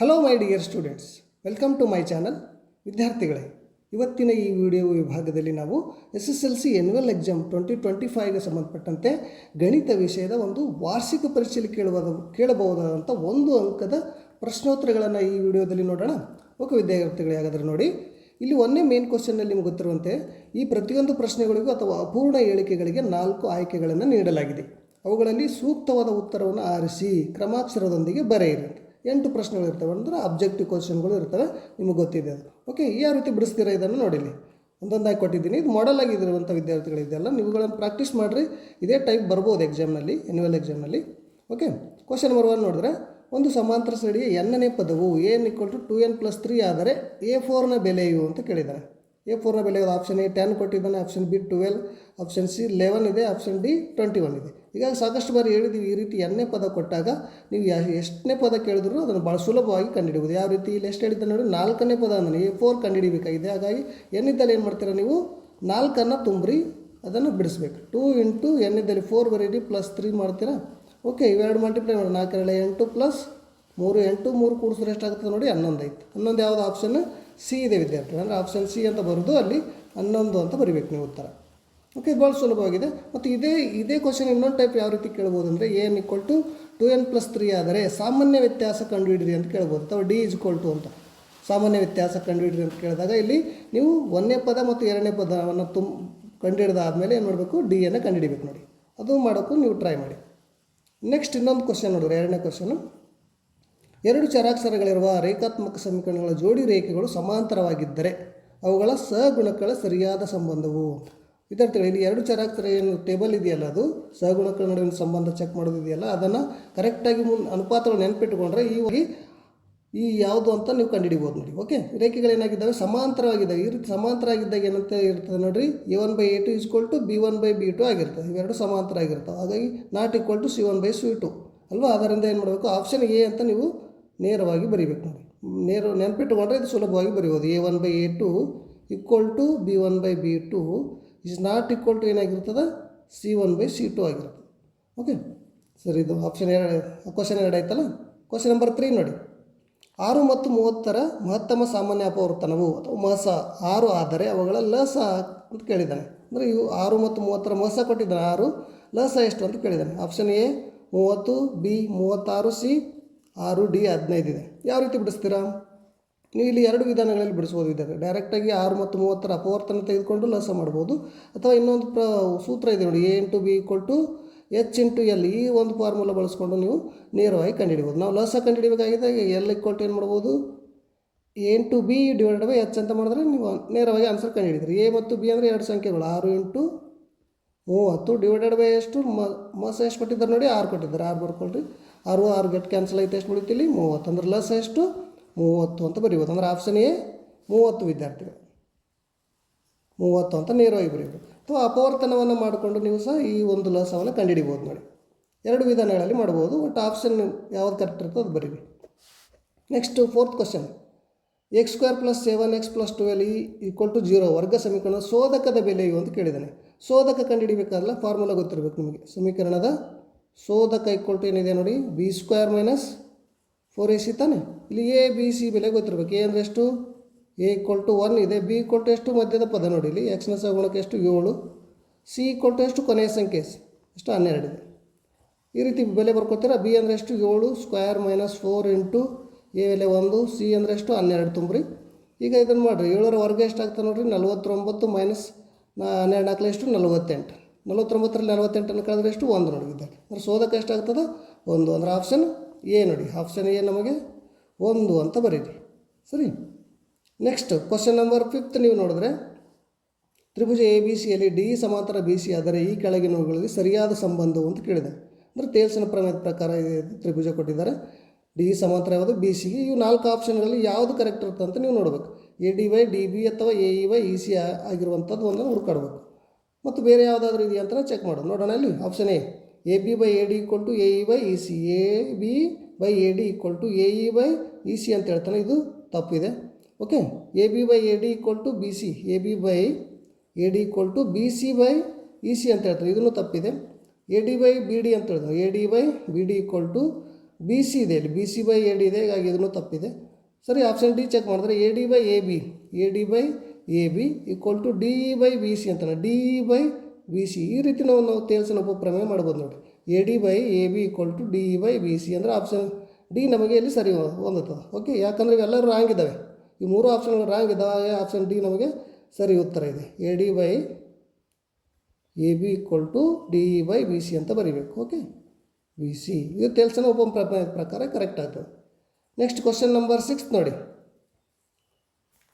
Hello my dear students welcome to my channel ವಿದ್ಯಾರ್ಥಿಗಳೇ, ಇವತ್ತಿನ ಈ ವಿಡಿಯೋ ವಿಭಾಗದಲ್ಲಿ ನಾವು S S L C annual exam twenty twenty ಫೈವ್ಗೆ ಸಂಬಂಧಪಟ್ಟಂತೆ ಗಣಿತ ವಿಷಯದ ಒಂದು ವಾರ್ಷಿಕ ಪರೀಕ್ಷೆಯಲ್ಲಿ ಕೇಳುವ ಕೇಳಬಹುದಾದಂಥ ಒಂದು ಅಂಕದ ಪ್ರಶ್ನೋತ್ತರಗಳನ್ನು ಈ ವಿಡಿಯೋದಲ್ಲಿ ನೋಡೋಣ. ಓಕೆ ವಿದ್ಯಾರ್ಥಿಗಳೇ, ಹಾಗಾದರೆ ನೋಡಿ. ಇಲ್ಲಿ ಒಂದೇ ಮೇನ್ ಕ್ವಶನ್ನಲ್ಲಿ ನಿಮ್ಗೆ ಗೊತ್ತಿರುವಂತೆ, ಈ ಪ್ರತಿಯೊಂದು ಪ್ರಶ್ನೆಗಳಿಗೂ ಅಥವಾ ಅಪೂರ್ಣ ಹೇಳಿಕೆಗಳಿಗೆ ನಾಲ್ಕು ಆಯ್ಕೆಗಳನ್ನು ನೀಡಲಾಗಿದೆ. ಅವುಗಳಲ್ಲಿ ಸೂಕ್ತವಾದ ಉತ್ತರವನ್ನು ಆರಿಸಿ, ಕ್ರಮಾಕ್ಷರದೊಂದಿಗೆ ಬರೆಯಿರಿ ಎಂಟು ಪ್ರಶ್ನೆಗಳು ಇರ್ತವೆ ಅಂದರೆ ಅಬ್ಜೆಕ್ಟಿವ್ ಕ್ವಶನ್ಗಳು ಇರ್ತವೆ, ನಿಮಗೆ ಗೊತ್ತಿದೆ ಅದು ಓಕೆ ಯಾವ ರೀತಿ ಬಿಡಿಸ್ತೀರಾ ಇದನ್ನು ನೋಡಿಲಿ. ಒಂದೊಂದಾಗಿ ಕೊಟ್ಟಿದ್ದೀನಿ. ಇದು ಮಾಡೆಲ್ ಆಗಿರುವಂಥ ವಿದ್ಯಾರ್ಥಿಗಳಿದೆಯಲ್ಲ ನೀವುಗಳನ್ನು ಪ್ರಾಕ್ಟೀಸ್ ಮಾಡಿರಿ. ಇದೇ ಟೈಪ್ ಬರ್ಬೋದು ಎಕ್ಸಾಮ್ನಲ್ಲಿ ಎನ್ಯುವಲ್ ಎಕ್ಸಾಮ್ನಲ್ಲಿ ಓಕೆ ಕ್ವಶನ್ ನಂಬರ್ ಒನ್ ನೋಡಿದ್ರೆ, ಒಂದು ಸಮಾಂತರ ಸರಣಿಯ ಎನ್ನನೇ ಪದವು N equal to two N plus three ಆದರೆ ಎ ಫೋರ್ನ ಬೆಲೆಯು ಅಂತ ಕೇಳಿದ್ದಾರೆ. ಎ ಫೋರ್ನ ಬೆಲೆ ಆಪ್ಷನ್ ಎ ಟೆನ್ ಕೊಟ್ಟಿದ್ದಾನೆ option B twelve option C eleven ಇದೆ ಆಪ್ಷನ್ ಡಿ ಟ್ವೆಂಟಿ ಒನ್ ಇದೆ. ಈಗ ಸಾಕಷ್ಟು ಬಾರಿ ಹೇಳಿದ್ದೀವಿ ಈ ರೀತಿ ಎಣ್ಣೆ ಪದ ಕೊಟ್ಟಾಗ ನೀವು ಎಷ್ಟನೇ ಪದ ಕೇಳಿದ್ರು ಅದನ್ನು ಭಾಳ ಸುಲಭವಾಗಿ ಕಂಡುಹಿಡಿಬೋದು ಯಾವ ರೀತಿ ಇಲ್ಲಿ ಎಷ್ಟು ಹೇಳಿದ್ದೆ ನೋಡಿ, ನಾಲ್ಕನೇ ಪದ ಎ ಫೋರ್ ಕಂಡುಹಿಡಿಬೇಕಾಗಿದೆ. ಹಾಗಾಗಿ ಎಣ್ಣಿದ್ದಲ್ಲಿ ಏನು ಮಾಡ್ತೀರಾ ನೀವು? ನಾಲ್ಕನ್ನು ತುಂಬ್ರಿ, ಅದನ್ನು ಬಿಡಿಸ್ಬೇಕು. ಟೂ ಇಂಟು ಎನ್ನಿದ್ದಲ್ಲಿ ಫೋರ್ ಬರೀರಿ ಪ್ಲಸ್ ತ್ರೀ ಮಾಡ್ತೀರಾ? ಓಕೆ, ಇವೆರಡು ಮಲ್ಟಿಪ್ಲೈ ಮಾಡಿ ನಾಲ್ಕರಳೆ ಎಂಟು ಪ್ಲಸ್ ಮೂರು ಎಂಟು, ಮೂರು ಕೂಡಿಸಿದ್ರೆ ಎಷ್ಟಾಗ್ತದೆ ನೋಡಿ, ಹನ್ನೊಂದು ಐತೆ ಹನ್ನೊಂದು ಯಾವುದು ಆಪ್ಷನ್ ಸಿ ಇದೆ ವಿದ್ಯಾರ್ಥಿ. ಅಂದರೆ ಆಪ್ಷನ್ ಸಿ ಅಂತ ಬರೋದು ಅಲ್ಲಿ ಹನ್ನೊಂದು ಅಂತ ಬರಿಬೇಕು ನೀವು ಉತ್ತರ. ಓಕೆ ಭಾಳ ಸುಲಭವಾಗಿದೆ. ಮತ್ತು ಇದೇ ಇದೇ ಕ್ವಶನ್ ಇನ್ನೊಂದು ಟೈಪ್ ಯಾವ ರೀತಿ ಕೇಳ್ಬೋದು ಅಂದರೆ N equal to two N plus three ಆದರೆ ಸಾಮಾನ್ಯ ವ್ಯತ್ಯಾಸ ಕಂಡುಹಿಡಿರಿ ಅಂತ ಕೇಳ್ಬೋದು. ಅಥವಾ ಡಿ ಇಸ್ ಟು ಅಂತ. ಸಾಮಾನ್ಯ ವ್ಯತ್ಯಾಸ ಕಂಡುಹಿಡಿರಿ ಅಂತ ಕೇಳಿದಾಗ ಇಲ್ಲಿ ನೀವು ಒಂದನೇ ಪದ ಮತ್ತು ಎರಡನೇ ಪದವನ್ನು ತುಂಬ ಕಂಡುಹಿಡಿದಾದ್ಮೇಲೆ ಏನು ಮಾಡಬೇಕು ಡಿ ಅನ್ನು ಕಂಡುಹಿಡಿಬೇಕು ನೋಡಿ. ಅದು ಮಾಡೋಕ್ಕೂ ನೀವು ಟ್ರೈ ಮಾಡಿ. ನೆಕ್ಸ್ಟ್ ಇನ್ನೊಂದು ಕ್ವಶನ್ ನೋಡಿದ್ರೆ, ಎರಡನೇ ಕ್ವಶನು ಎರಡು ಚರಾಕ್ಷರಗಳಿರುವ ರೇಖಾತ್ಮಕ ಸಮೀಕರಣಗಳ ಜೋಡಿ ರೇಖೆಗಳು ಸಮಾಂತರವಾಗಿದ್ದರೆ ಅವುಗಳ ಸಹಗುಣಗಳ ಸರಿಯಾದ ಸಂಬಂಧವು? ವಿದ್ಯಾರ್ಥಿಗಳು ಇಲ್ಲಿ ಎರಡು ಚರಾಕ್ತರ ಏನು ಟೇಬಲ್ ಇದೆಯಲ್ಲ ಅದು? ಸಹಗುಣಕಗಳ ನಡುವಿನ ಸಂಬಂಧ ಚೆಕ್ ಮಾಡೋದಿದೆಯಲ್ಲ ಅದನ್ನು ಕರೆಕ್ಟಾಗಿ ಮುನ್ ಅನುಪಾತಗಳು ನೆನಪಿಟ್ಟುಕೊಂಡ್ರೆ ಈ ಈ ಯಾವುದು ಅಂತ ನೀವು ಕಂಡುಹಿಡಿಬೋದು ನೋಡಿ ಓಕೆ ರೇಖೆಗಳೇನಾಗಿದ್ದಾವೆ ಸಮಾಂತರವಾಗಿದ್ದಾವೆ. ಈ ರೀತಿ ಸಮಾಂತರ ಆಗಿದ್ದಾಗ ಏನಂತ ಇರ್ತದೆ ನೋಡಿರಿ? A one by A two to B one by B two ಆಗಿರ್ತದೆ. ಇವೆರಡು ಸಮಾಂತರ ಆಗಿರ್ತವೆ. ಹಾಗಾಗಿ not equal to C one by C two ಅಲ್ವಾ? ಅದರಿಂದ ಏನು ಮಾಡಬೇಕು? ಆಪ್ಷನ್ ಎ ಅಂತ ನೀವು ನೇರವಾಗಿ ಬರಿಬೇಕು ನೋಡಿ. ನೇರ, ನೆನಪಿಟ್ಟುಕೊಂಡ್ರೆ ಇದು ಸುಲಭವಾಗಿ ಬರೀಬೋದು. A one by A two equal to B one by B two is not equal to ಏನಾಗಿರ್ತದೆ? C one by C two ಆಗಿರ್ತದೆ. ಓಕೆ ಸರಿ, ಇದು ಆಪ್ಷನ್ ಎರಡು ಕ್ವಶನ್ ಎರಡು ಆಯ್ತಲ್ಲ? ಕ್ವಶನ್ ನಂಬರ್ ತ್ರೀ ನೋಡಿ. ಆರು ಮತ್ತು ಮೂವತ್ತರ ಮಹತ್ತಮ ಸಾಮಾನ್ಯ ಅಪವರ್ತನವು ಅಥವಾ ಮಹಸ ಆರು ಆದರೆ ಅವುಗಳ ಲಸ ಅಂತ ಕೇಳಿದ್ದಾನೆ. ಅಂದರೆ ಇವು ಆರು ಮತ್ತು ಮೂವತ್ತರ ಮಸ ಕೊಟ್ಟಿದ್ದಾನೆ ಆರು, ಲಸ ಎಷ್ಟು ಅಂತ ಕೇಳಿದ್ದಾನೆ. ಆಪ್ಷನ್ ಎ ಮೂವತ್ತು ಬಿ ಮೂವತ್ತಾರು ಸಿ ಆರು ಡಿ ಹದಿನೈದು ಇದೆ. ಯಾವ ರೀತಿ ಬಿಡಿಸ್ತೀರಾ? ನೀವು ಇಲ್ಲಿ ಎರಡು ವಿಧಾನಗಳಲ್ಲಿ ಬಿಡಿಸ್ಬೋದು ಇದ್ದಾರೆ ಡೈರೆಕ್ಟಾಗಿ ಆರು ಮತ್ತು ಮೂವತ್ತರ ಅಪವರ್ತನ ತೆಗೆದುಕೊಂಡು ಲಸ ಮಾಡ್ಬೋದು ಅಥವಾ ಇನ್ನೊಂದು ಪ್ರ ಸೂತ್ರ ಇದೆ ನೋಡಿ A into B equal to H into L ಈ ಒಂದು ಫಾರ್ಮುಲಾ ಬಳಸ್ಕೊಂಡು ನೀವು ನೇರವಾಗಿ ಕಂಡುಹಿಡಿಬೋದು ನಾವು ಲಸ ಕಂಡುಹಿಡಿಬೇಕಾಗಿದ್ದಾಗ ಎಲ್ ಈಕ್ವಲ್ ಏನು ಮಾಡ್ಬೋದು A into B divided by H ಅಂತ ಮಾಡಿದ್ರೆ ನೀವು ನೇರವಾಗಿ ಆನ್ಸರ್ ಕಂಡುಹಿಡಿದ್ರಿ ಎ ಮತ್ತು ಬಿ ಅಂದರೆ ಎರಡು ಸಂಖ್ಯೆಗಳು. ಆರು ಇಂಟು ಮೂವತ್ತು ಡಿವೈಡೆಡ್ ಬೈ ಎಷ್ಟು? ಮ ಮಸ ಎಷ್ಟು ಕೊಟ್ಟಿದ್ದಾರೆ ನೋಡಿ, ಆರು ಕೊಟ್ಟಿದ್ದಾರೆ. ಆರು ಬರ್ಕೊಳ್ರಿ. ಆರು ಆರು ಗೆಟ್ ಕ್ಯಾನ್ಸಲ್ ಐತೆ ಎಷ್ಟು ಉಳಿತಿಲ್ಲಿ ಮೂವತ್ತು. ಅಂದ್ರೆ ಲಸ ಎಷ್ಟು? ಮೂವತ್ತು ಅಂತ ಬರೀಬೋದು. ಅಂದ್ರೆ ಆಪ್ಷನ್ ಎ ಮೂವತ್ತು ವಿದ್ಯಾರ್ಥಿಗಳು. ಮೂವತ್ತು ಅಂತ ನೇರವಾಗಿ ಬರೀಬೋದು. ಅಥವಾ ಅಪವರ್ತನವನ್ನು ಮಾಡಿಕೊಂಡು ನೀವು ಸಹ ಈ ಒಂದು ಲಸವನ್ನು ಕಂಡುಹಿಡಿಬೋದು ನೋಡಿ. ಎರಡು ವಿಧಾನಗಳಲ್ಲಿ ಮಾಡ್ಬೋದು. ಬಟ್ ಆಪ್ಷನ್ ಯಾವ್ದು ಕರೆಕ್ಟ್ ಇರ್ತದೆ ಅದು ಬರೀರಿ. Next fourth question X square plus seven X plus twelve equal to zero ವರ್ಗ ಸಮೀಕರಣ ಶೋಧಕದ ಬೆಲೆಯು ಅಂತ ಕೇಳಿದ್ದಾನೆ. ಶೋಧಕ ಕಂಡುಹಿಡಿಬೇಕಾದ್ರೆ ಫಾರ್ಮುಲಾ ಗೊತ್ತಿರಬೇಕು ನಿಮಗೆ. ಸಮೀಕರಣದ ಶೋಧಕ ಈಕ್ವಲ್ ಟು ಏನಿದೆ ನೋಡಿ? B square minus four A C ತಾನೆ? ಇಲ್ಲಿ ಎ ಬಿ ಸಿ ಬೆಲೆ ಗೊತ್ತಿರಬೇಕು. ಎ ಅಂದರೆ ಎಷ್ಟು? ಎ ಈಕ್ವಲ್ ಟು ಒನ್ ಇದೆ. ಬಿ ಈಕ್ವಲ್ ಟು ಎಷ್ಟು ಮಧ್ಯದ ಪದ ನೋಡಿ ಇಲ್ಲಿ. ಎಕ್ಸ್ನ ಸಗುಣಕ್ಕೆ ಎಷ್ಟು? ಏಳು. ಸಿ ಈಕ್ವಲ್ ಟು ಎಷ್ಟು? ಕೊನೆಯ ಸಂಖ್ಯೆ ಎಷ್ಟು ಹನ್ನೆರಡು ಇದೆ. ಈ ರೀತಿ ಬೆಲೆ ಬರ್ಕೊತೀರಾ? ಬಿ ಅಂದರೆ ಎಷ್ಟು? ಏಳು. Square minus four into A ಬೆಲೆ ಒಂದು. ಸಿ ಅಂದರೆ ಎಷ್ಟು? ಹನ್ನೆರಡು ತುಂಬ್ರಿ. ಈಗ ಇದನ್ನು ಮಾಡಿರಿ. ಏಳರ ವರ್ಗ ಎಷ್ಟಾಗ್ತದೆ ನೋಡಿರಿ? ನಲ್ವತ್ತೊಂಬತ್ತು ಮೈನಸ್ ನಾ ಹನ್ನೆರಡು ನಾಲ್ಕು ಎಷ್ಟು? ನಲ್ವತ್ತೆಂಟು. ನಲ್ವತ್ತೊಂಬತ್ತರಲ್ಲಿ ನಲ್ವತ್ತೆಂಟನ್ನು ಕಳೆದ್ರೆ ಎಷ್ಟು? ಒಂದು ನೋಡಿ ವಿದ್ಯಾರ್ಥಿ. ಅಂದರೆ ಸೋದಕ್ಕೆ ಎಷ್ಟಾಗ್ತದೆ? ಒಂದು. ಅಂದರೆ ಆಪ್ಷನ್ ಎ ನೋಡಿ ಆಪ್ಷನ್ ಎ ನಮಗೆ ಒಂದು ಅಂತ ಬರೀರಿ. ಸರಿ? ನೆಕ್ಸ್ಟ್ ಕ್ವಶನ್ ನಂಬರ್ ಫಿಫ್ತ್ ನೀವು ನೋಡಿದ್ರೆ, ತ್ರಿಭುಜ ಎ ಬಿ ಸಿಯಲ್ಲಿ ಡಿ ಸಮಾಂತರ ಬಿ ಸಿ ಆದರೆ ಈ ಕೆಳಗಿನವುಗಳಲ್ಲಿ ಸರಿಯಾದ ಸಂಬಂಧವು ಅಂತ ಕೇಳಿದೆ. ಅಂದರೆ ತೇಲ್ಸಿನ ಪ್ರಮೇಯದ ಪ್ರಕಾರ ತ್ರಿಭುಜ ಕೊಟ್ಟಿದ್ದಾರೆ. ಡಿ ಸಮಾಂತರ ಯಾವುದು? ಬಿ ಸಿ ಇವು ನಾಲ್ಕು ಆಪ್ಷನ್ಗಳಲ್ಲಿ ಯಾವುದು ಕರೆಕ್ಟ್ ಇರುತ್ತೆ ಅಂತ ನೀವು ನೋಡಬೇಕು. A D by D B ಅಥವಾ A E by E C ಆಗಿರುವಂಥದ್ದು ಒಂದನ್ನು ಹುಡುಕಾಡಬೇಕು. ಮತ್ತು ಬೇರೆ ಯಾವುದಾದ್ರೂ ಇದೆಯಾ ಅಂತ ಚೆಕ್ ಮಾಡೋದು. ನೋಡೋಣ ಇಲ್ಲಿ option A A B by A D equal to A E by E C A B by A D equal to A E by E C ಅಂತ ಹೇಳ್ತಾನೆ. ಇದು ತಪ್ಪಿದೆ. Okay A B by A D equal to B C A B by A D equal to B C by E C ಅಂತ ಹೇಳ್ತಾರೆ ಇದನ್ನು ತಪ್ಪಿದೆ. A D by B D ಅಂತ ಹೇಳ್ತಾರೆ A D by B D equal to B C ಇದೆ. ಇಲ್ಲಿ B C by A D ಇದೆ. ಹೀಗಾಗಿ ಇದನ್ನು ತಪ್ಪಿದೆ. ಸರಿ ಆಪ್ಷನ್ ಡಿ ಚೆಕ್ ಮಾಡಿದ್ರೆ A D by A B A D by A B equal to D E by B C ಅಂತಾರೆ D E by B C ಈ ರೀತಿ ನಾವು ನಾವು ತೇಲ್ಸನ ಉಪಪ್ರಮೇಯ ಮಾಡ್ಬೋದು ನೋಡಿ. A D by A B equal to D E by B C ಅಂದರೆ ಆಪ್ಷನ್ ಡಿ ನಮಗೆ ಇಲ್ಲಿ ಸರಿ ಹೊಂದುತ್ತದೆ ಓಕೆ ಯಾಕಂದರೆ ಇವೆಲ್ಲರೂ ರಾಂಗ್ ಇದ್ದಾವೆ ಈ ಮೂರು ಆಪ್ಷನ್ಗಳು ರಾಂಗ್ ಇದ್ದಾವೆ ಆಪ್ಷನ್ ಡಿ ನಮಗೆ ಸರಿ ಉತ್ತರ ಇದೆ. A D by A B equal to D E by B C ಅಂತ ಬರೀಬೇಕು. ಓಕೆ ಬಿ ಸಿ ಇದು ತೇಲ್ಸನ ಉಪಪ್ರಮೇಯ ಪ್ರಕಾರ ಕರೆಕ್ಟ್ ಆಗ್ತದೆ ನೆಕ್ಸ್ಟ್ ಕ್ವಶನ್ ನಂಬರ್ ಸಿಕ್ಸ್ ನೋಡಿ.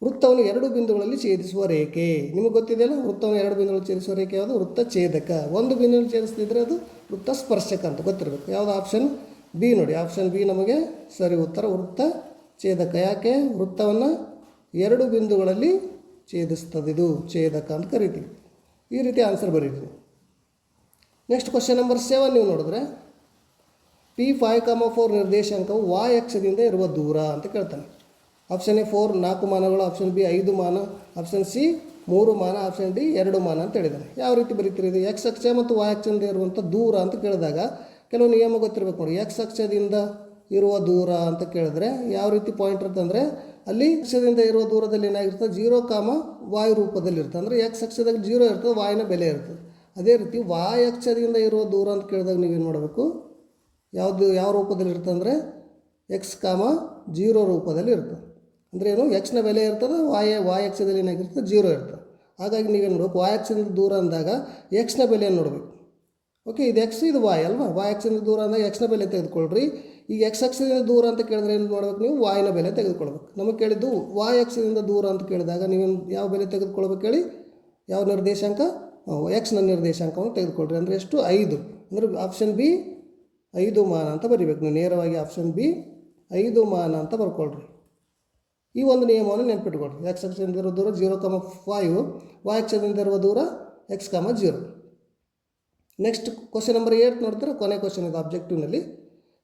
ವೃತ್ತವನ್ನು ಎರಡು ಬಿಂದುಗಳಲ್ಲಿ ಛೇದಿಸುವ ರೇಖೆ. ನಿಮಗೆ ಗೊತ್ತಿದೆಯಲ್ಲ, ವೃತ್ತವನ್ನು ಎರಡು ಬಿಂದುಗಳಲ್ಲಿ ಛೇದಿಸುವ ರೇಖೆ ಯಾವುದು? ವೃತ್ತ ಛೇದಕ. ಒಂದು ಬಿಂದುವಲ್ಲಿ ಛೇದಿಸ್ತಿದ್ರೆ ಅದು ವೃತ್ತ ಸ್ಪರ್ಶಕ ಅಂತ ಗೊತ್ತಿರಬೇಕು. ಯಾವುದು? ಆಪ್ಷನ್ ಬಿ ನೋಡಿ. ಆಪ್ಷನ್ ಬಿ ನಮಗೆ ಸರಿ ಉತ್ತರ. ವೃತ್ತ ಛೇದಕ. ಯಾಕೆ? ವೃತ್ತವನ್ನು ಎರಡು ಬಿಂದುಗಳಲ್ಲಿ ಛೇದಿಸ್ತದೆ ಇದು. ಛೇದಕ ಅಂತ ಕರಿತೀವಿ. ಈ ರೀತಿ ಆನ್ಸರ್ ಬರೀತೀವಿ. ನೆಕ್ಸ್ಟ್ ಕ್ವಶನ್ ನಂಬರ್ ಸೆವೆನ್ ನೀವು ನೋಡಿದ್ರೆ ಪಿ ಫೈವ್ ಕಮ ಫೋರ್ ನಿರ್ದೇಶಾಂಕವು ವಾಯ್ ಅಕ್ಷದಿಂದ ಇರುವ ದೂರ ಅಂತ ಕೇಳ್ತಾನೆ. ಆಪ್ಷನ್ ಎ ಫೋರ್ ನಾಲ್ಕು ಮಾನಗಳು. ಆಪ್ಷನ್ ಬಿ ಐದು ಮಾನ. ಆಪ್ಷನ್ ಸಿ ಮೂರು ಮಾನ. ಆಪ್ಷನ್ ಡಿ ಎರಡು ಮಾನ ಅಂತ ಹೇಳಿದ್ದಾರೆ ಯಾವ ರೀತಿ ಬರೀತೀರಿ ಇದು? ಎಕ್ಸ್ ಅಕ್ಷ ಮತ್ತು ವಾಯ್ ಅಕ್ಷದಿಂದ ಇರುವಂಥ ದೂರ ಅಂತ ಕೇಳಿದಾಗ ಕೆಲವು ನಿಯಮ ಗೊತ್ತಿರಬೇಕು ನೋಡಿ. ಎಕ್ಸ್ ಅಕ್ಷದಿಂದ ಇರುವ ದೂರ ಅಂತ ಕೇಳಿದ್ರೆ ಯಾವ ರೀತಿ ಪಾಯಿಂಟ್ ಇರುತ್ತೆ ಅಂದರೆ ಅಲ್ಲಿ ಅಕ್ಷದಿಂದ ಇರುವ ದೂರದಲ್ಲಿ ಏನಾಗಿರ್ತದೆ ಜೀರೋ ಕಾಮ ವಾಯು ರೂಪದಲ್ಲಿ ಇರ್ತದೆ ಅಂದರೆ ಎಕ್ಸ್ ಅಕ್ಷದಾಗ ಜೀರೋ ಇರ್ತದೆ ವಾಯಿನ ಬೆಲೆ ಇರ್ತದೆ. ಅದೇ ರೀತಿ ವಾಯ್ ಅಕ್ಷದಿಂದ ಇರುವ ದೂರ ಅಂತ ಕೇಳಿದಾಗ ನೀವೇನು ಮಾಡಬೇಕು? ಯಾವುದು, ಯಾವ ರೂಪದಲ್ಲಿ ಇರ್ತದೆ ಅಂದರೆ ಎಕ್ಸ್ ಕಾಮ ಜೀರೋ ರೂಪದಲ್ಲಿ ಇರ್ತದೆ ಅಂದರೆ ಏನು? ಎಕ್ಸ್ನ ಬೆಲೆ ಇರ್ತದೆ ವಾಯ ವಾಯ್ ಅಕ್ಷದಲ್ಲಿ ಏನಾಗಿರ್ತದೆ ಜೀರೋ ಇರ್ತದೆ. ಹಾಗಾಗಿ ನೀವೇನು ನೋಡ್ಬೇಕು ವಾಯ್ ಅಕ್ಷದಿಂದ ದೂರ ಅಂದಾಗ ಎಕ್ಸ್ನ ಬೆಲೆಯನ್ನು ನೋಡಬೇಕು. ಓಕೆ ಇದು ಎಕ್ಸ್ ಇದು ವಾಯ್ ಅಲ್ವಾ? ವಾಯ್ ಅಕ್ಷದಿಂದ ದೂರ ಅಂದಾಗ ಎಕ್ಸ್ನ ಬೆಲೆ ತೆಗೆದುಕೊಳ್ಳ್ರಿ ಈಗ ಎಕ್ಸ್ ಅಕ್ಷದಿಂದ ದೂರ ಅಂತ ಕೇಳಿದ್ರೆ ಏನು ಮಾಡ್ಬೇಕು ನೀವು? ವಾಯಿನ ಬೆಲೆ ತೆಗೆದುಕೊಳ್ಬೇಕು. ನಮಗೆ ಕೇಳಿದ್ದು ವಾಯ್ ಅಕ್ಷದಿಂದ ದೂರ ಅಂತ ಕೇಳಿದಾಗ ನೀವೇನು ಯಾವ ಬೆಲೆ ತೆಗೆದುಕೊಳ್ಬೇಕು ಹೇಳಿ? ಯಾವ ನಿರ್ದೇಶಾಂಕ? ಎಕ್ಸ್ನ ನಿರ್ದೇಶಾಂಕವನ್ನು ತೆಗೆದುಕೊಳ್ರಿ. ಅಂದರೆ ಎಷ್ಟು? ಐದು. ಅಂದರೆ ಆಪ್ಷನ್ ಬಿ ಐದು ಮಾನ ಅಂತ ಬರಿಬೇಕು. ನೀವು ನೇರವಾಗಿ ಆಪ್ಷನ್ ಬಿ ಐದು ಮಾನ ಅಂತ ಬರ್ಕೊಳ್ರಿ. ಈ ಒಂದು ನಿಯಮವನ್ನು ನೆನ್ಪಿಟ್ಕೊಳ್ರಿ ಎಕ್ಸ್ ಅಕ್ಷದಿಂದ ಇರುವ ದೂರ ಜೀರೋ ಕಮ ಫೈವ್ ವಾಯ್ ಅಕ್ಷದಿಂದ ಇರುವ ದೂರ X comma zero next question number eight ನೋಡ್ತಾರೆ ಕೊನೆ ಕ್ವಶನ್ ಇದು ಆಬ್ಜೆಕ್ಟಿವ್ನಲ್ಲಿ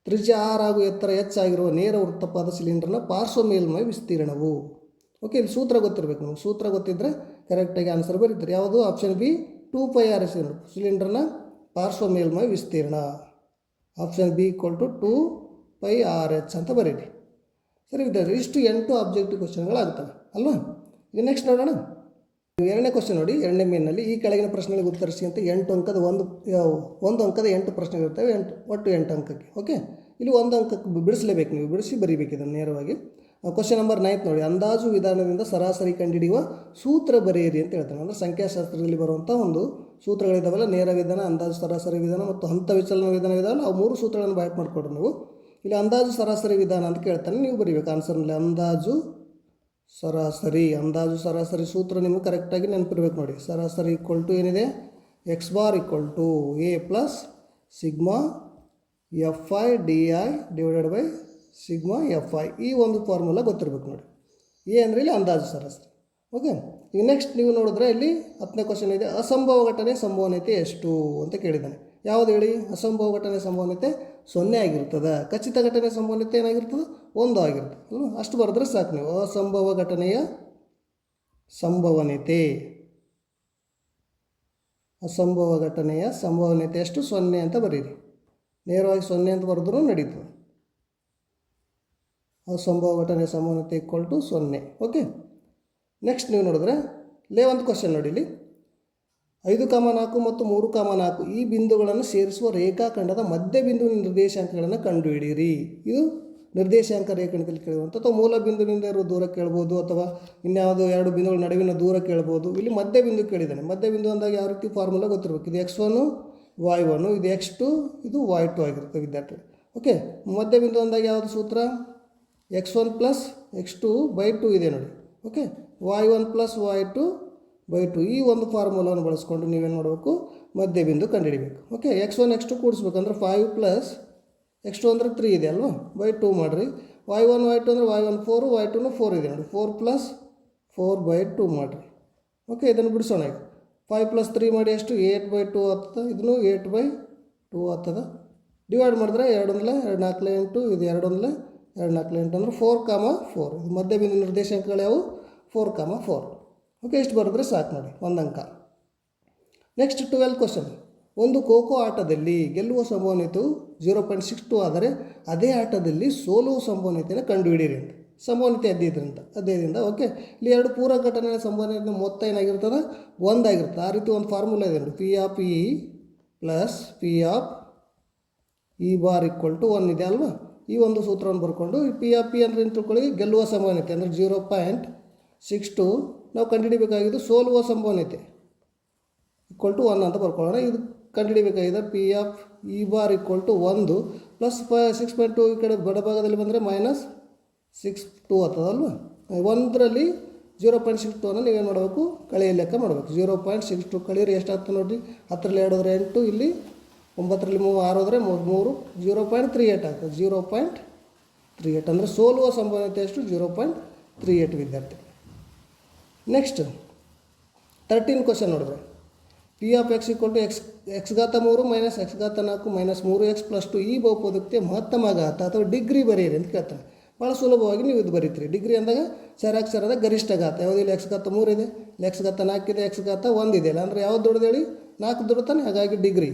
ತ್ರಿಜ್ಯ ಆರ್ ಹಾಗೂ ಎತ್ತರ ಹೆಚ್ಚಾಗಿರುವ ನೇರ ವೃತ್ತಪಾದ ಸಿಲಿಂಡರ್ನ ಪಾರ್ಶ್ವ ಮೇಲ್ಮೈ ವಿಸ್ತೀರ್ಣವು. ಓಕೆ ಇಲ್ಲಿ ಸೂತ್ರ ಗೊತ್ತಿರಬೇಕು ನಮಗೆ. ಸೂತ್ರ ಗೊತ್ತಿದ್ದರೆ ಕರೆಕ್ಟಾಗಿ ಆನ್ಸರ್ ಬರೀತಾರೆ. ಯಾವುದು? Option B two pi R S ಸಿಲಿಂಡರ್ನ ಪಾರ್ಶ್ವ ಮೇಲ್ಮೈ ವಿಸ್ತೀರ್ಣ. Option B equal to two pi R H ಅಂತ ಬರೀರಿ. ಸರಿ ವಿದ್ಯಾರ್ಥಿ, ಇಷ್ಟು ಎಂಟು ಆಬ್ಜೆಕ್ಟಿವ್ ಕ್ವಶನ್ಗಳಾಗ್ತವೆ ಅಲ್ವಾ? ಈಗ ನೆಕ್ಸ್ಟ್ ನೋಡೋಣ. ಎರಡನೇ ಕ್ವಶನ್ ನೋಡಿ, ಎರಡನೇ ಮೇನಲ್ಲಿ ಈ ಕೆಳಗಿನ ಪ್ರಶ್ನೆಗಳಿಗೆ ಉತ್ತರಿಸಿ ಅಂತ ಎಂಟು ಅಂಕದ ಒಂದು ಒಂದು ಅಂಕದ ಎಂಟು ಪ್ರಶ್ನೆಗಳಿರ್ತವೆ, ಎಂಟು, ಒಟ್ಟು ಎಂಟು ಅಂಕಕ್ಕೆ ಓಕೆ ಇಲ್ಲಿ ಒಂದು ಅಂಕಕ್ಕೆ ಬಿಡಿಸಲೇಬೇಕು ನೀವು, ಬಿಡಿಸಿ ಬರೀಬೇಕು ಇದನ್ನು ನೇರವಾಗಿ. ಕ್ವಶನ್ ನಂಬರ್ ನೈನ್ತ್ ನೋಡಿ, ಅಂದಾಜು ವಿಧಾನದಿಂದ ಸರಾಸರಿ ಕಂಡುಹಿಡಿಯುವ ಸೂತ್ರ ಬರೆಯಿರಿ ಅಂತ ಹೇಳ್ತಾರೆ. ಅಂದರೆ ಸಂಖ್ಯಾಶಾಸ್ತ್ರದಲ್ಲಿ ಬರುವಂಥ ಒಂದು ಸೂತ್ರಗಳಿದ್ದಾವಲ್ಲ ನೇರ ವಿಧಾನ, ಅಂದಾಜು ಸರಾಸರಿ ವಿಧಾನ ಮತ್ತು ಹಂತ ವಿಚಲನ ವಿಧಾನ ಇದಾವಲ್ಲ ಆ ಮೂರು ಸೂತ್ರಗಳನ್ನು ಬಾಯ್ ಮಾಡಿಕೊಡ್ರಿ ನೀವು. ಇಲ್ಲಿ, ಅಂದಾಜು ಸರಾಸರಿ ವಿಧಾನ ಅಂತ ಕೇಳ್ತಾನೆ, ನೀವು ಬರೀಬೇಕು ಆನ್ಸರ್ನಲ್ಲಿ ಅಂದಾಜು ಸರಾಸರಿ ಅಂದಾಜು ಸರಾಸರಿ ಸೂತ್ರ ನಿಮಗೆ ಕರೆಕ್ಟಾಗಿ ನೆನಪಿರ್ಬೇಕು ನೋಡಿ. ಸರಾಸರಿ ಈಕ್ವಲ್ ಟು ಏನಿದೆ? X bar equal to A plus sigma F I D I divided by sigma F I ಈ ಒಂದು ಫಾರ್ಮುಲಾ ಗೊತ್ತಿರಬೇಕು ನೋಡಿ. ಎ ಅಂದರೆ ಇಲ್ಲಿ ಅಂದಾಜು ಸರಾಸರಿ. ಓಕೆ ಈಗ ನೆಕ್ಸ್ಟ್ ನೀವು ನೋಡಿದ್ರೆ ಇಲ್ಲಿ ಹತ್ತನೇ ಕ್ವಶನ್ ಇದೆ, ಅಸಂಭವ ಘಟನೆ ಸಂಭವನೀಯತೆ ಎಷ್ಟು ಅಂತ ಕೇಳಿದ್ದಾನೆ. ಯಾವುದು ಹೇಳಿ? ಅಸಂಭವ ಘಟನೆ ಸಂಭವನೀಯತೆ ಸೊನ್ನೆ ಆಗಿರ್ತದೆ. ಖಚಿತ ಘಟನೆ ಸಂಭವನೀಯತೆ ಏನಾಗಿರ್ತದೆ? ಒಂದು ಆಗಿರ್ತದೆ. ಅಷ್ಟು ಬರೆದ್ರೆ ಸಾಕು ನೀವು. ಅಸಂಭವ ಘಟನೆಯ ಸಂಭವನೀಯತೆ. ಅಸಂಭವ ಘಟನೆಯ ಸಂಭವನೀಯತೆ. ಎಷ್ಟು ಸೊನ್ನೆ ಅಂತ ಬರೀರಿ. ನೇರವಾಗಿ ಸೊನ್ನೆ ಅಂತ ಬರೆದ್ರೂ ನಡೀತದೆ. ಅಸಂಭವ ಘಟನೆಯ ಸಂಭವನೀಯತೆ ಈಕ್ವಲ್ ಟು ಸೊನ್ನೆ. ಓಕೆ ನೆಕ್ಸ್ಟ್ ನೀವು ನೋಡಿದ್ರೆ ಲೇವಂತ್ ಕ್ವಶನ್ ನೋಡಿಲಿ ಐದು ಕಾಮ ನಾಲ್ಕು ಮತ್ತು ಮೂರು ಕಾಮ ನಾಲ್ಕು ಈ ಬಿಂದುಗಳನ್ನು ಸೇರಿಸುವ ರೇಖಾಖಂಡದ ಮಧ್ಯ ಬಿಂದು ನಿರ್ದೇಶಾಂಕಗಳನ್ನು ಕಂಡುಹಿಡಿಯಿರಿ. ಇದು ನಿರ್ದೇಶಾಂಕ ರೇಖಾಂಕದಲ್ಲಿ ಕೇಳುವಂಥ ಅಥವಾ ಮೂಲ ಬಿಂದುವಿನಿಂದ ಇರುವ ದೂರ ಕೇಳ್ಬೋದು ಅಥವಾ ಇನ್ಯಾವುದೋ ಎರಡು ಬಿಂದುಗಳ ನಡುವಿನ ದೂರ ಕೇಳ್ಬೋದು. ಇಲ್ಲಿ ಮಧ್ಯ ಬಿಂದು ಕೇಳಿದ್ದಾನೆ. ಮಧ್ಯ ಬಿಂದು ಅಂದಾಗ ಯಾವ ರೀತಿ ಫಾರ್ಮುಲಾ ಗೊತ್ತಿರಬೇಕು? ಇದು ಎಕ್ಸ್ ಒನ್ನು ವಾಯ್ ಒನ್ನು ಇದು ಎಕ್ಸ್ ಟು ಇದು ವಾಯ್ ಟು ಆಗಿರುತ್ತೆ ವಿದ್ಯಾರ್ಥಿ ಓಕೆ ಮಧ್ಯ ಬಿಂದು ಅಂದಾಗ ಯಾವುದು ಸೂತ್ರ? X one plus X two by two ಇದೆ ನೋಡಿ. Okay Y one plus Y two by two ಈ ಒಂದು ಫಾರ್ಮುಲಾನ ಬಳಸ್ಕೊಂಡು ನೀವೇನು ಮಾಡಬೇಕು? ಮಧ್ಯ ಬಿಂದು ಕಂಡುಹಿಡಿಬೇಕು. Okay X one X two ಕೂಡಿಸ್ಬೇಕಂದ್ರೆ five plus X two ಅಂದರೆ ತ್ರೀ ಇದೆ ಅಲ್ವಾ? ಬೈ ಟು ಮಾಡಿರಿ. ವೈ ಒನ್ ವೈ ಟು ಅಂದರೆ ವೈ ಒನ್ ಫೋರು ವೈ ಟುನು ಫೋರ್ ಇದೆ ನೋಡಿ. Four plus four by two ಮಾಡಿರಿ. ಓಕೆ ಇದನ್ನು ಬಿಡಿಸೋಣ ಈಗ. ಫೈವ್ ಪ್ಲಸ್ ತ್ರೀ ಮಾಡಿ ಎಷ್ಟು? ಏಟ್ ಬೈ ಟು ಆಗ್ತದೆ ಇದನ್ನು ಏಯ್ಟ್ ಬೈ ಟು ಆಗ್ತದೆ ಡಿವೈಡ್ ಮಾಡಿದ್ರೆ ಎರಡು ಒಂದಲೆ ಎರಡು ನಾಲ್ಕಲೆ ಎಂಟು, ಇದು ಎರಡೊಂದಲೆ ಎರಡು ನಾಲ್ಕು ಎಂಟು ಅಂದರೆ ಫೋರ್ ಕಾಮ ಫೋರ್ ಇದು ಮಧ್ಯ ಬಿಂದು ನಿರ್ದೇಶಾಂಕಗಳು ಯಾವುವು ಫೋರ್ ಕಾಮ ಫೋರ್ ಓಕೆ, ಇಷ್ಟು ಬರೆದ್ರೆ ಸಾಕು ನೋಡಿ, ಒಂದು ಅಂಕ. ನೆಕ್ಸ್ಟ್ ಟ್ವೆಲ್ ಕ್ವಶನ್ ಒಂದು ಖೋಖೋ ಆಟದಲ್ಲಿ ಗೆಲ್ಲುವ ಸಂಭವನೀಯತೆಯು ಜೀರೋ ಪಾಯಿಂಟ್ ಸಿಕ್ಸ್ ಟು ಆದರೆ ಅದೇ ಆಟದಲ್ಲಿ ಸೋಲುವ ಸಂಭವನೀಯತೆಯನ್ನು ಕಂಡುಹಿಡಿಯಿರಿ ಅಂತ. ಸಂಭವನೀಯತೆ ಅಧ್ಯಯದಿಂದ ಅದೇದಿಂದ ಓಕೆ? ಇಲ್ಲಿ ಎರಡು ಪೂರ ಘಟನೆಗಳ ಸಂಭವನೀಯತೆ ಮೊತ್ತ ಏನಾಗಿರ್ತದೆ ಒಂದಾಗಿರ್ತದೆ. ಆ ರೀತಿ ಒಂದು ಫಾರ್ಮುಲಾ ಇದೆ ನೋಡಿ. P of E plus P of E bar equal to one ಇದೆ ಅಲ್ವಾ? ಈ ಒಂದು ಸೂತ್ರವನ್ನು ಬರ್ಕೊಂಡು ಪಿ ಆಫ್ ಪಿ ಅಂದರೆ ತಿಳ್ಕೊಳ್ಳಿ? ಗೆಲ್ಲುವ ಸಂಭವನೀಯತೆ ಅಂದರೆ ಜೀರೋ ಪಾಯಿಂಟ್ ಸಿಕ್ಸ್ ಟು ನಾವು ಕಂಡುಹಿಡಿಬೇಕಾಗಿದ್ದು ಸೋಲುವ ಸಂಭವನೀಯತೆ ಈಕ್ವಲ್ ಟು ಒನ್ ಅಂತ ಬರ್ಕೊಳ್ಳೋಣ. ಇದು ಕಂಡುಹಿಡಿಬೇಕಾಗಿದೆ P of E bar equal to ಒಂದು ಪ್ಲಸ್ ಪ ಸಿಕ್ಸ್ ಪಾಯಿಂಟ್ ಟು ಈ ಕಡೆ ಬಡಭಾಗದಲ್ಲಿ ಬಂದರೆ ಮೈನಸ್ ಸಿಕ್ಸ್ ಟು ಆಗ್ತದಲ್ವ? ಒಂದರಲ್ಲಿ ಜೀರೋ ಪಾಯಿಂಟ್ ಸಿಕ್ಸ್ ಟು ಅನ್ನು ನೀವೇನು ಮಾಡಬೇಕು? ಕಳೆಯ ಲೆಕ್ಕ ಮಾಡಬೇಕು. ಜೀರೋ ಪಾಯಿಂಟ್ ಸಿಕ್ಸ್ ಟು ಕಳೀರಿ ಎಷ್ಟಾಗ್ತದೆ ನೋಡಿರಿ ಹತ್ತರಲ್ಲಿ ಎರಡು ಹೋದ್ರೆ ಎಂಟು, ಇಲ್ಲಿ ಒಂಬತ್ತರಲ್ಲಿ ಮೂರು, ಆರು ಹೋದರೆ ಮೂರು ಮೂರು ಜೀರೋ ಪಾಯಿಂಟ್ ತ್ರೀ ಏಟ್ ಆಗ್ತದೆ. ಜೀರೋ ಪಾಯಿಂಟ್ ತ್ರೀ ಏಟ್ ಅಂದರೆ ಸೋಲುವ ಸಂಭವನೀಯತೆ ಎಷ್ಟು ಜೀರೋ ಪಾಯಿಂಟ್ ತ್ರೀ ಏಟ್ ವಿದ್ಯಾರ್ಥಿ. ನೆಕ್ಸ್ಟ್ ತರ್ಟೀನ್ ಕ್ವಶನ್ ನೋಡಿದ್ರೆ P of X equal to X X ಘಾತ ಮೂರು ಮೈನಸ್ ಎಕ್ಸ್ ಘಾತ ನಾಲ್ಕು ಮೈನಸ್ ಮೂರು ಎಕ್ಸ್ ಪ್ಲಸ್ ಟು ಈ ಬಹುಪದಕ್ಕೆ ಮಹತ್ತಮ ಘಾತ ಅಥವಾ ಡಿಗ್ರಿ ಬರೀರಿ ಅಂತ ಕೇಳ್ತಾನೆ. ಭಾಳ ಸುಲಭವಾಗಿ ನೀವು ಇದು ಬರೀತೀರಿ. ಡಿಗ್ರಿ ಅಂದಾಗ ಸರಾಕ್ಷರದ ಗರಿಷ್ಠ ಘಾತ. ಯಾವುದಿಲ್ಲ ಎಕ್ಸ್ ಘಾತ ಮೂರು ಇದೆ? ಇಲ್ಲಿ ಎಕ್ಸ್ ಘಾತ ನಾಲ್ಕಿದೆ ಎಕ್ಸ್ ಘಾತ ಒಂದಿದೆ ಇಲ್ಲ ಅಂದರೆ ಯಾವ್ದು ದೊಡ್ಡದು ಹೇಳಿ? ನಾಲ್ಕು ದೊಡ್ಡತಾನೆ ಹಾಗಾಗಿ ಡಿಗ್ರಿ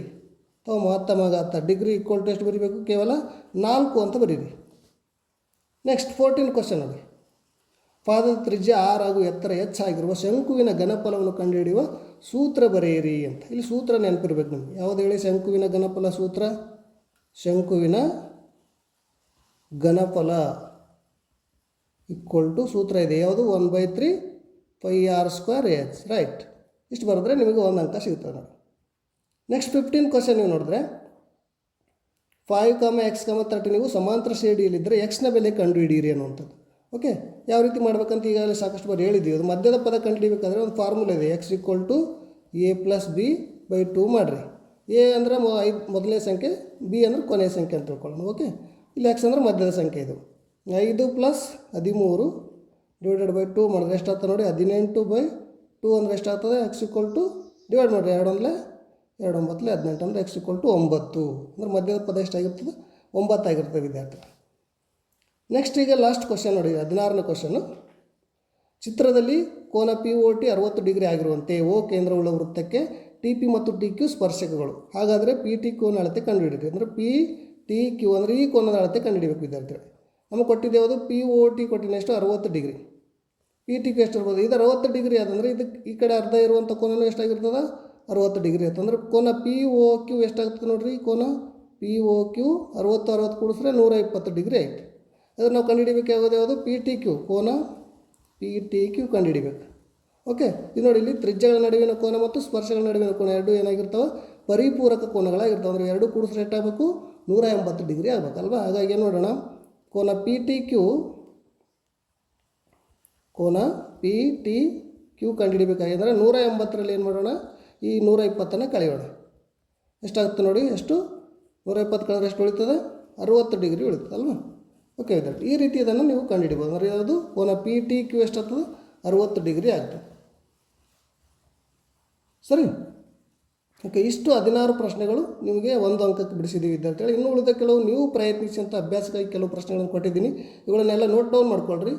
ಅಥವಾ ಮಹತ್ತಮ ಘಾತ. ಡಿಗ್ರಿ ಈಕ್ವಲ್ ಟು ಎಷ್ಟು ಬರೀಬೇಕು? ಕೇವಲ ನಾಲ್ಕು ಅಂತ ಬರೀರಿ. ನೆಕ್ಸ್ಟ್ ಫೋರ್ಟೀನ್ ಕ್ವಶನ್ ನೋಡಿ ಪಾದದ ತ್ರಿಜ್ಯ ಆರ್ ಹಾಗೂ ಎತ್ತರ ಹೆಚ್ಚಾಗಿರುವ ಶಂಕುವಿನ ಘನಫಲವನ್ನು ಕಂಡುಹಿಡಿಯುವ ಸೂತ್ರ ಬರೆಯಿರಿ ಅಂತ. ಇಲ್ಲಿ ಸೂತ್ರ ನೆನಪಿರ್ಬೇಕು ನಿಮಗೆ. ಯಾವುದು ಹೇಳಿ? ಶಂಕುವಿನ ಘನಫಲ ಸೂತ್ರ? ಶಂಕುವಿನ ಘನಫಲ ಈಕ್ವಲ್ ಟು ಸೂತ್ರ ಇದೆ. ಯಾವುದು? One by three pi R square H right ಇಷ್ಟು ಬರೆದ್ರೆ ನಿಮಗೆ ಒಂದು ಅಂಕ ಸಿಗ್ತದೆ ನೋಡಿ. ನೆಕ್ಸ್ಟ್ ಫಿಫ್ಟೀನ್ ಕ್ವಶನ್ ನೀವು ನೋಡಿದ್ರೆ ಫೈವ್ ಕಾಮ ಎಕ್ಸ್ ಕಾಮ ತರ್ಟಿ ನೀವು ಸಮಾಂತರ ಶ್ರೇಣಿಯಲ್ಲಿದ್ದರೆ ಎಕ್ಸ್ನ ಬೆಲೆ ಕಂಡುಹಿಡಿಯಿರಿ ಅನ್ನುವಂಥದ್ದು. ಓಕೆ, ಯಾವ ರೀತಿ ಮಾಡ್ಬೇಕಂತ ಈಗಾಗಲೇ ಸಾಕಷ್ಟು ಬಾರಿ ಹೇಳಿದ್ದೀವಿ. ಅದು ಮಧ್ಯದ ಪದ ಕಂಡುಹಿಡಿಬೇಕಾದ್ರೆ ಒಂದು ಫಾರ್ಮುಲಾ ಇದೆ. X equal to A plus B by two ಮಾಡಿರಿ. ಎ ಅಂದರೆ ಮೊ ಐದು ಮೊದಲನೇ ಸಂಖ್ಯೆ ಬಿ ಅಂದರೆ ಕೊನೆಯ ಸಂಖ್ಯೆ ಅಂತ ತಿಳ್ಕೊಳ್ಳೋಣ. ಓಕೆ, ಇಲ್ಲಿ ಎಕ್ಸ್ ಅಂದರೆ ಮಧ್ಯದ ಸಂಖ್ಯೆ ಇದು. ಐದು ಪ್ಲಸ್ ಹದಿಮೂರು ಡಿವೈಡೆಡ್ ಬೈ ಟು ಮಾಡಿದ್ರೆ ಎಷ್ಟಾಗ್ತದೆ ನೋಡಿ, ಹದಿನೆಂಟು ಬೈ ಟು ಅಂದರೆ ಎಷ್ಟಾಗ್ತದೆ? ಎಕ್ಸ್ ಈಕ್ವಲ್ ಟು ಡಿವೈಡ್ ಮಾಡಿರಿ. ಎರಡು ಅಂದರೆ ಎರಡು ಒಂಬತ್ತಲೇ ಹದಿನೆಂಟು ಅಂದರೆ ಎಕ್ಸ್ ಈಕ್ವಲ್ ಟು ಒಂಬತ್ತು. ಅಂದರೆ ಮಧ್ಯದ ಪದ ಎಷ್ಟಾಗಿರ್ತದೆ? ಒಂಬತ್ತಾಗಿರ್ತದೆ ವಿದ್ಯಾರ್ಥಿ ನೆಕ್ಸ್ಟ್ ಈಗ ಲಾಸ್ಟ್ ಕ್ವಶನ್ ನೋಡಿ, ಹದಿನಾರನೇ ಕ್ವಶನು ಚಿತ್ರದಲ್ಲಿ ಕೋನ ಪಿ ಓ ಟಿ ಅರವತ್ತು ಡಿಗ್ರಿ ಆಗಿರುವಂತೆ ಓ ಕೇಂದ್ರವುಳ್ಳ ವೃತ್ತಕ್ಕೆ ಟಿ ಪಿ ಮತ್ತು ಟಿ ಕ್ಯೂ ಸ್ಪರ್ಶಕಗಳು. ಹಾಗಾದರೆ ಪಿ ಟಿ ಕೋನ ಅಳತೆ ಕಂಡುಹಿಡಿಯಿರಿ ಅಂದರೆ ಪಿ ಟಿ ಕ್ಯೂ ಅಂದರೆ ಈ ಕೋನದ ಅಳತೆ ಕಂಡುಹಿಡಿಬೇಕು, ವಿದ್ಯಾರ್ಥಿಗಳು. ನಮಗೆ ಕೊಟ್ಟಿದ್ದು ಯಾವುದು? ಪಿ ಓ ಟಿ ಕೊಟ್ಟಿನ ಎಷ್ಟು? ಅರವತ್ತು ಡಿಗ್ರಿ. ಪಿ ಟಿ ಕ್ಯೂ ಎಷ್ಟು ಇರ್ಬೋದು? ಇದು ಅರವತ್ತು ಡಿಗ್ರಿ ಅದಂದರೆ ಇದಕ್ಕೆ ಈ ಕಡೆ ಅರ್ಧ ಇರುವಂಥ ಕೋನನು ಎಷ್ಟಾಗಿರ್ತದೆ? ಅರವತ್ತು ಡಿಗ್ರಿ ಆಯ್ತು. ಅಂದರೆ ಕೋನ ಪಿ ಓ ಕ್ಯೂ ಎಷ್ಟಾಗ್ತದೆ ನೋಡಿರಿ? ಕೋನ ಪಿ ಓ ಕ್ಯೂ ಅರವತ್ತು ಅರವತ್ತು ಕೂಡಿಸ್ರೆ ನೂರ ಇಪ್ಪತ್ತು ಡಿಗ್ರಿ ಆಯಿತು. ಅದನ್ನು ನಾವು ಕಂಡುಹಿಡಿಬೇಕಾಗೋದು ಯಾವುದು? ಪಿ ಟಿ ಕ್ಯೂ ಕೋನ ಪಿ ಟಿ ಕ್ಯೂ ಕಂಡುಹಿಡಿಬೇಕು. ಓಕೆ ಇದು ನೋಡಿ, ಇಲ್ಲಿ ತ್ರಿಜ್ಯಗಳ ನಡುವಿನ ಕೋನ ಮತ್ತು ಸ್ಪರ್ಶಗಳ ನಡುವಿನ ಕೋನ ಎರಡು ಏನಾಗಿರ್ತಾವೆ? ಪರಿಪೂರಕ ಕೋನಗಳಾಗಿರ್ತವೆ. ಅಂದರೆ ಎರಡು ಕೂಡಿಸ್ರೆ ಆಗಬೇಕು, ನೂರ ಎಂಬತ್ತು ಡಿಗ್ರಿ ಆಗಬೇಕಲ್ವಾ ಹಾಗಾಗಿ ಏನು ನೋಡೋಣ. ಕೋನ ಪಿ ಟಿ ಕ್ಯೂ ಕೋನ ಪಿ ಟಿ ಕ್ಯೂ ಕಂಡುಹಿಡಿಬೇಕಾಗಿದ್ದರೆ ನೂರ ಎಂಬತ್ತರಲ್ಲಿ ಏನು ಮಾಡೋಣ? ಈ ನೂರ ಇಪ್ಪತ್ತನ್ನು ಕಳೆಯೋಣ. ಎಷ್ಟಾಗುತ್ತೆ ನೋಡಿ? ಎಷ್ಟು? ನೂರ ಇಪ್ಪತ್ತು ಕಳೆದ್ರೆ ಎಷ್ಟು ಉಳಿತದೆ? ಅರುವತ್ತು ಡಿಗ್ರಿ ಉಳಿತದೆ, ಅಲ್ವಾ? ಓಕೆ ವಿದ್ಯಾರ್ಥಿ ಈ ರೀತಿ ಇದನ್ನು ನೀವು ಕಂಡುಹಿಡಿಬೋದು ಅಂದರೆ ಅದು ಕೋನ ಪಿ ಟಿ ಕ್ಯೂ ಎಷ್ಟಾಗ್ತದೆ? ಅರುವತ್ತು ಡಿಗ್ರಿ ಆಗ್ತದೆ. ಸರಿ? ಓಕೆ ಇಷ್ಟು ಹದಿನಾರು ಪ್ರಶ್ನೆಗಳು ನಿಮಗೆ ಒಂದು ಅಂಕಕ್ಕೆ ಬಿಡಿಸಿದ್ದೀವಿ ಹೇಳಿ ಇನ್ನು ಉಳಿದ ಕೆಲವು ನೀವು ಪ್ರಯತ್ನಿಸಿದಂಥ ಅಭ್ಯಾಸಕ್ಕಾಗಿ ಕೆಲವು ಪ್ರಶ್ನೆಗಳನ್ನು ಕೊಟ್ಟಿದ್ದೀನಿ. ಇವುಗಳನ್ನೆಲ್ಲ ನೋಟ್ ಡೌನ್ ಮಾಡ್ಕೊಳ್ರಿ.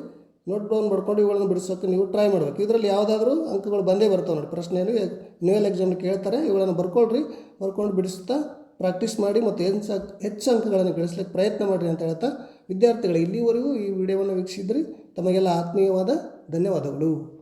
ನೋಟ್ ಡೌನ್ ಮಾಡ್ಕೊಂಡು ಇವುಗಳನ್ನು ಬಿಡಿಸೋಕ್ಕೆ ನೀವು ಟ್ರೈ ಮಾಡಬೇಕು. ಇದರಲ್ಲಿ ಯಾವುದಾದ್ರೂ ಅಂಕಗಳು ಬಂದೇ ಬರ್ತಾವೆ ನೋಡಿ. ಪ್ರಶ್ನೆಯಲ್ಲಿ ನ್ಯೂಯಲ್ ಎಕ್ಸಾಮ್ ಕೇಳ್ತಾರೆ. ಇವುಗಳನ್ನು ಬರ್ಕೊಳ್ರಿ. ಬರ್ಕೊಂಡು ಬಿಡಿಸ್ತಾ ಪ್ರಾಕ್ಟೀಸ್ ಮಾಡಿ ಮತ್ತು ಹೆಚ್ಚು ಹೆಚ್ಚು ಅಂಕಗಳನ್ನು ಗಳಿಸ್ಲಿಕ್ಕೆ ಪ್ರಯತ್ನ ಮಾಡಿರಿ ಅಂತ ಹೇಳ್ತಾ ವಿದ್ಯಾರ್ಥಿಗಳು ಇಲ್ಲಿವರೆಗೂ ಈ ವಿಡಿಯೋವನ್ನು ವೀಕ್ಷಿಸಿದರೆ. ತಮಗೆಲ್ಲ ಆತ್ಮೀಯವಾದ ಧನ್ಯವಾದಗಳು.